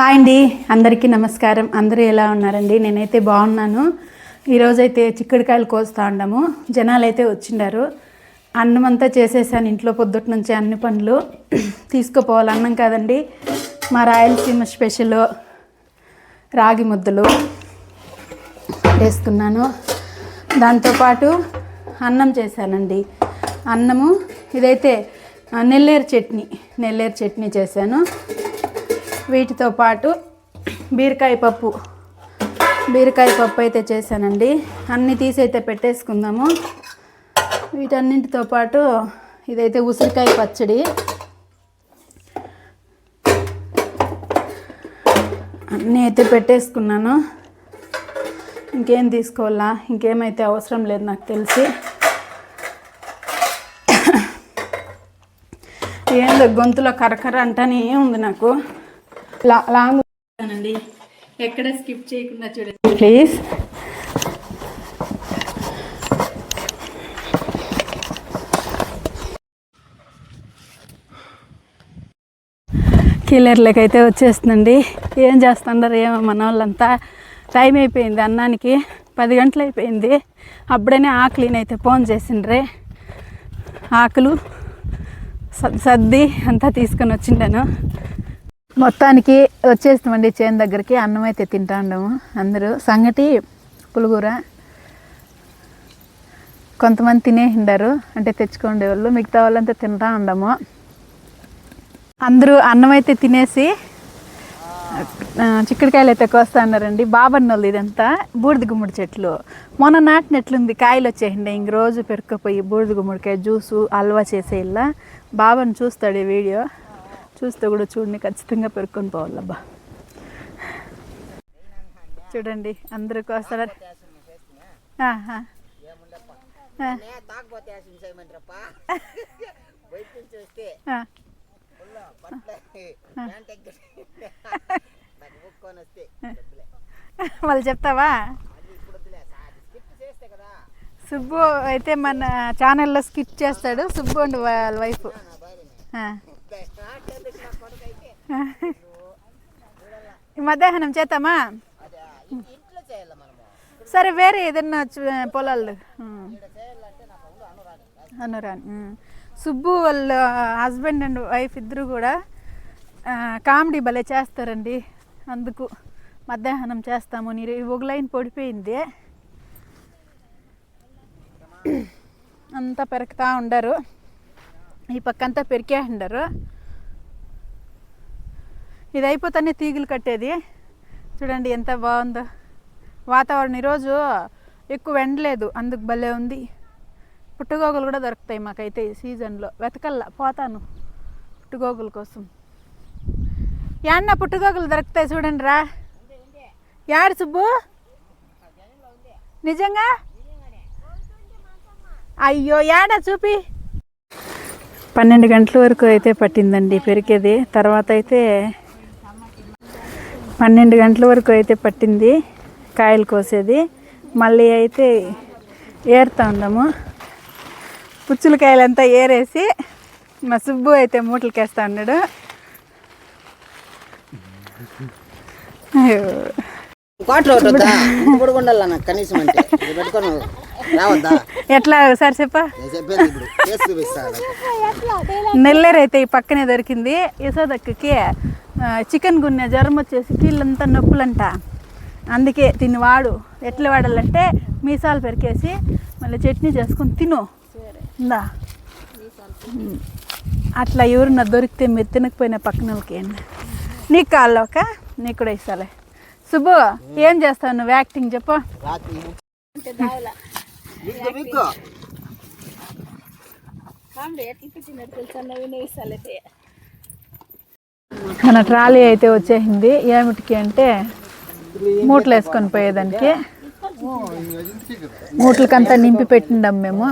Hi అండి. అందరికీ నమస్కారం. అందరూ ఎలా ఉన్నారండి? నేనైతే బాగున్నాను. ఈరోజైతే చిక్కుడుకాయలు కోస్తా ఉండము జనాలు అయితే వచ్చిండారు. అన్నం అంతా చేసేసాను ఇంట్లో పొద్దుట నుంచి అన్ని పనులు తీసుకుపోవాలి. అన్నం కాదండి. మా రాయలసీమ స్పెషల్ రాగి ముద్దలు వేసుకున్నాను. దాంతోపాటు అన్నం చేశానండి. అన్నము ఇదైతే నెల్లేరు చట్నీ. నెల్లేరు చట్నీ చేశాను. వీటితో పాటు బీరకాయ పప్పు. బీరకాయ పప్పు అయితే చేశానండి. అన్నీ తీసి అయితే పెట్టేసుకుందాము. వీటన్నింటితో పాటు ఇదైతే ఉసిరికాయ పచ్చడి. అన్నీ అయితే పెట్టేసుకున్నాను. ఇంకేం తీసుకోవాలా? ఇంకేమైతే అవసరం లేదు నాకు తెలిసి. ఏందో గొంతులో కరకర అంటానే ఉంది నాకు. లాంగ్ అండి ఎక్కడ స్కిప్ చేయకుండా చూడండి. ప్లీజ్. కిల్లర్లకి అయితే వచ్చేస్తుందండి. ఏం చేస్తుండారు ఏమో మన వాళ్ళంతా టైం అయిపోయింది అన్నానికి. పది గంటలు అయిపోయింది. అప్పుడనే ఆకలిని అయితే ఫోన్ చేసిండ్రే. ఆకులు సర్ది అంతా తీసుకొని వచ్చిండాను. మొత్తానికి వచ్చేస్తామండి చేను దగ్గరికి అన్నం అయితే తింటా ఉండము అందరూ. సంగటి పులుగూర కొంతమంది తినేసిండారు అంటే తెచ్చుకోండి వాళ్ళు మిగతా వాళ్ళంతా తింటా ఉండము. అందరూ అన్నం అయితే తినేసి చిక్కుడుకాయలు అయితే కోస్తా అన్నారండి బాబన్నోళ్ళు ఇదంతా బూడిద గుమ్మడి చెట్లు. మొన్న నాటినట్లుంది కాయలు వచ్చేసిండే ఇంక రోజు పెరుక్కపోయి బూడిద గుమ్మడికాయ జ్యూసు హల్వా చేసేలా బాబాని చూస్తాడు ఈ వీడియో. చూస్తే కూడా చూడండి ఖచ్చితంగా పెరుక్కొని పోవాలబ్బా. చూడండి అందరూ కోస్తారా. వాళ్ళు చెప్తావా? సుబ్బు అయితే మన ఛానల్లో స్కిప్ చేస్తాడు. సుబ్బు అండి వాళ్ళ వైఫ్ మధ్యాహ్నం చేద్దామా? సరే వేరే ఏదన్నా పొలాలు. అనురాని. సుబ్బు వాళ్ళ హస్బెండ్ అండ్ వైఫ్ ఇద్దరు కూడా కామెడీ భలే చేస్తారండి. అందుకు మధ్యాహ్నం చేస్తాము. నీరు ఒక లైన్ పడిపోయింది. అంతా పెరుకుతా ఉండరు. ఈ పక్కంతా పెరికే ఇది అయిపోతానే తీగలు కట్టేది. చూడండి ఎంత బాగుందో. వాతావరణం ఈరోజు ఎక్కువ ఎండలేదు అందుకు భలే ఉంది. పుట్టుగోగులు కూడా దొరుకుతాయి మాకైతే ఈ సీజన్లో. వెతకల్లా పోతాను పుట్టుగోగుల కోసం. యాన్న పుట్టుగోగులు దొరుకుతాయి చూడండి రా యాడు సుబ్బు? నిజంగా? అయ్యో యాడా చూపి. పన్నెండు గంటల వరకు అయితే పట్టిందండి పెరికేది తర్వాత అయితే పన్నెండు గంటల వరకు అయితే పట్టింది కాయలు కోసేది. మళ్ళీ అయితే ఏరుతా ఉందాము పుచ్చులకాయలంతా ఏరేసి మా సుబ్బు అయితే మూటలకేస్తా ఉన్నాడు. అయ్యో. కనీసం ఎట్లా? ఒకసారి చెప్పా? అయితే ఈ పక్కనే దొరికింది. యశోదక్కకి చికెన్ గున్య జ్వరం వచ్చేసి కీళ్ళంతా నొప్పులంట. అందుకే తిని వాడు. ఎట్లా వాడాలంటే మీసాలు పెరికేసి మళ్ళీ చట్నీ చేసుకొని తిను. ఇందా. అట్లా ఎవరన్నా దొరికితే మీరు తినకపోయినా పక్కన వాళ్ళకి ఏంటి నీకు కాళ్ళు ఒక నీకు కూడా ఇస్తాలే. సుబ్బు ఏం చేస్తావు నువ్వు? యాక్టింగ్ చెప్పు. మన ట్రాలీ అయితే వచ్చేసింది. ఏమిటికి అంటే మూటలు వేసుకొని పోయేదానికి. మూటలకంతా నింపి పెట్టిండాం మేము.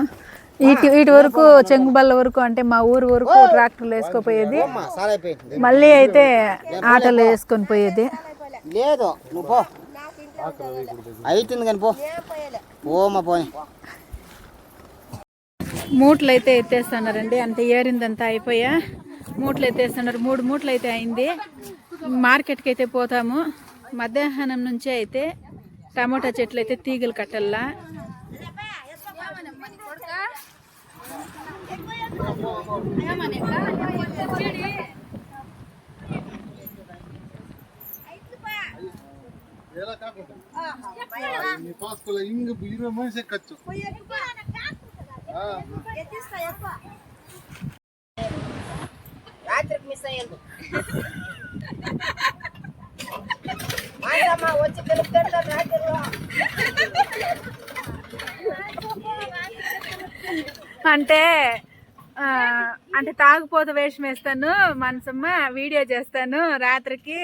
వీటి వీటి వరకు చెంగుబల్ల వరకు అంటే మా ఊరు వరకు ట్రాక్టర్లు వేసుకుపోయేది. మళ్ళీ అయితే ఆటోలో వేసుకొని పోయేది. లేదు నువ్వు పో. అవుతుంది కానీ పో. పోమా పోయి. మూటలు అయితే ఎత్తేస్తున్నారండి. అంత ఏరిందంతా అయిపోయా. మూటలు ఎత్తేస్తున్నారు మూడు మూటలు అయితే అయింది. మార్కెట్కి అయితే పోతాము. మధ్యాహ్నం నుంచే అయితే టమోటా చెట్లు అయితే తీగలు కట్టల్లా. ఇంగ పాస్కోలో ఇంక రాత్రికి మిస్ మాయమ్మ వచ్చి రాత్రిలో. అంటే అంటే తాగుపోత వేషం వేస్తాను మనసమ్మ వీడియో చేస్తాను రాత్రికి.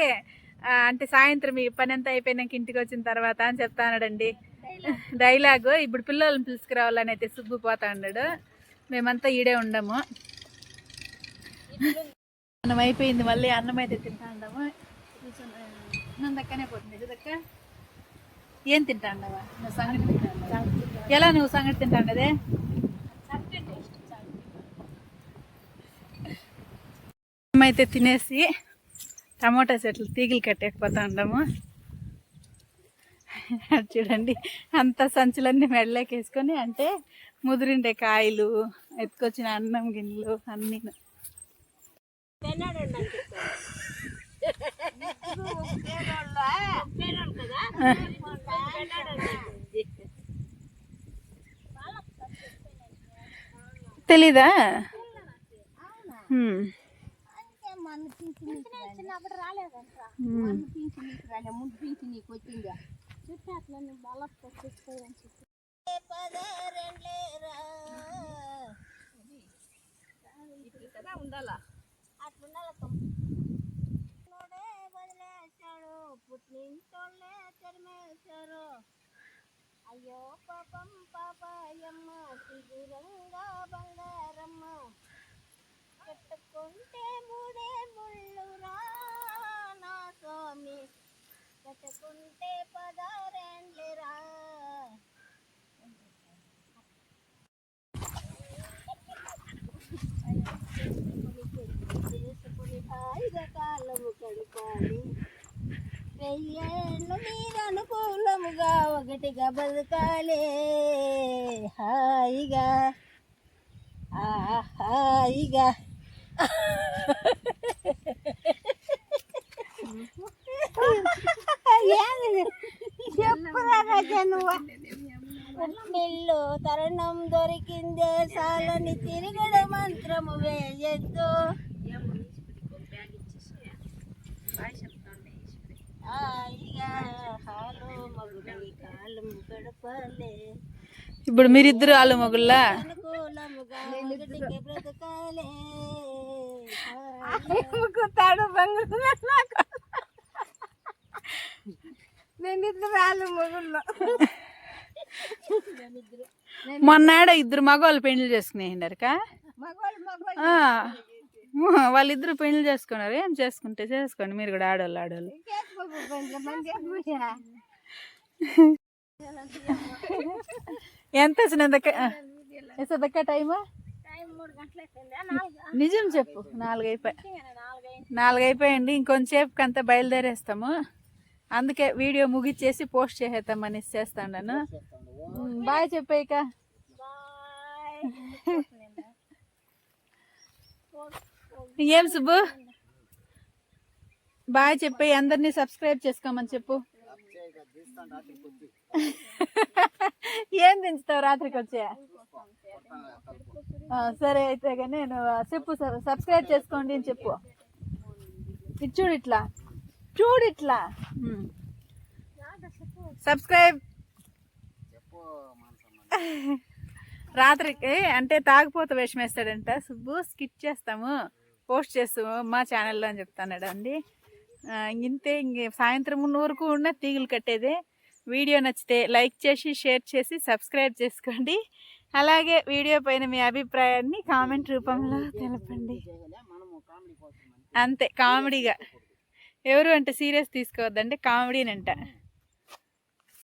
అంటే సాయంత్రం ఈ పని అంతా అయిపోయినాక ఇంటికి వచ్చిన తర్వాత అని చెప్తాన్నాడండి డైలాగు ఇప్పుడు పిల్లల్ని పిలుచుకురావాలని అయితే సుబ్బు పోతా ఉన్నాడు మేమంతా ఈడే ఉండము. అన్నం అయిపోయింది మళ్ళీ అన్నం అయితే తింటా ఉండము నన్ను దక్కనే పోతుంది చూదక్క ఏం తింటా ఉండవా నువ్వు సంగటి తింటా ఎలా నువ్వు సంగటి తింటా ఉండదే అయితే తినేసి టమోటా చెట్లు తీగలు కట్టేకపోతా ఉండము చూడండి అంత సంచులన్నీ మెడలోకి వేసుకొని అంటే ముదిరిండే కాయలు ఎత్తుకొచ్చిన అన్నం గిన్నెలు అన్నీ. తెలీదా? హ్మ్. చిన్నప్పుడు రాలేదంటరా హ్మ్. పింఛన్ నీకు రాలే. ముందు పింఛన్ నీకు వచ్చిందా. చుట్టూ అట్లా నువ్వు బాగా తెచ్చుకోవాలని చెప్పి వదిలేశాడు పుట్టింటోళ్ళే తరిమేశారు అయ్యో పాపం పాపాయమ్మ సిగురంగా బంగారమ్మ పెట్టుకుంటే మూడే ముళ్ళురా నా స్వామి. కట్టుకుంటే పదారేండ్లిరా చేసుకుని హాయిగా కాలము గడపాలి. వెయ్యేళ్ళు మీరు అనుకూలముగా ఒకటిగా బతకాలే. హాయిగా. ఆ హాయిగా మిల్లు తరుణం దొరికిందే సాలని తిరిగడ మంత్రము వేయద్దు. హాయిగా హాలో మగుడి కాలం గడపాలే. ఇప్పుడు మీరిద్దరు అనుకూలముగా ఒకటికి బ్రతకాలే. ముక్కుతాడు నేను ఇద్దరు రాళ్ళు మొగుళ్ళు. మొన్నాడ ఇద్దరు మగవాళ్ళు పెళ్ళి చేసుకునేయండారుకా? వాళ్ళిద్దరు పెళ్ళి చేసుకున్నారు. ఏం చేసుకుంటే చేసుకోండి. మీరు కూడా ఆడవాళ్ళు ఆడవాళ్ళు. ఎంత వేసేదక్క టైము? నిజం చెప్పు. నాలుగు అయిపోయి నాలుగైంది. నాలుగు అయిపోయింది ఇంకొంచెంసేపుకి అంతా బయలుదేరేస్తాము. అందుకే వీడియో ముగిచ్చేసి పోస్ట్ చేసేద్దామని చేస్తాను బాయ్ చెప్పాయిక ఏం సుబ్బు? బాయ్ చెప్పి అందరినీ సబ్స్క్రైబ్ చేసుకోమని చెప్పు. ఏం దించుతావు రాత్రికి వచ్చే? సరే అయితే నువ్వు చెప్పు సబ్స్క్రైబ్ చేసుకోండి అని చెప్పు. ఇది చూడు ఇట్లా. చూడు ఇట్లా. సబ్స్క్రైబ్ రాత్రికి అంటే తాగుపోత వేషం వేస్తాడంట సుబ్బు స్కిట్ చేస్తాము పోస్ట్ చేస్తాము మా ఛానల్లో అని చెప్తాడు అండి ఇంతే ఇంక సాయంత్రం ఉన్న వరకు ఉన్న తీగలు కట్టేదే వీడియో నచ్చితే లైక్ చేసి షేర్ చేసి సబ్స్క్రైబ్ చేసుకోండి అలాగే వీడియో పైన మీ అభిప్రాయాన్ని కామెంట్ రూపంలో తెలపండి అంతే కామెడీగా ఎవరు అంటే సీరియస్ తీసుకోవద్దండి కామెడీనంట